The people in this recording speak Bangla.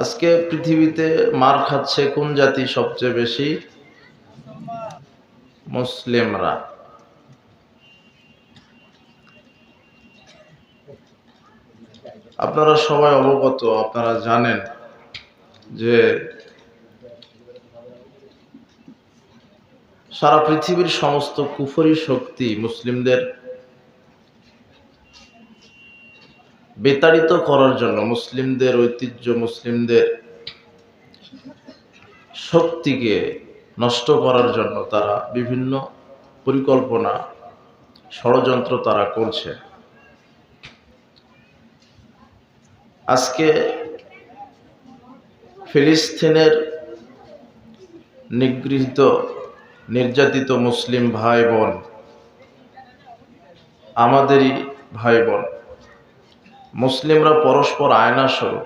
আজকে পৃথিবীতে মার খাচ্ছে কোন জাতি সবচেয়ে বেশি? মুসলিমরা। আপনারা সবাই অবগত, আপনারা জানেন যে সারা পৃথিবীর সমস্ত কুফরি শক্তি মুসলিমদের বিতাড়িত করার জন্য মুসলিমদের ঐতিহ্য, মুসলিমদের শক্তিকে নষ্ট করার জন্য তারা বিভিন্ন পরিকল্পনা, ষড়যন্ত্র তারা করছে। আজকে ফিলিস্তিনের নিগৃহীত, নির্যাতিত মুসলিম ভাই বোন আমাদেরই ভাই বোন মুসলিমরা পরস্পর আয়না স্বরূপ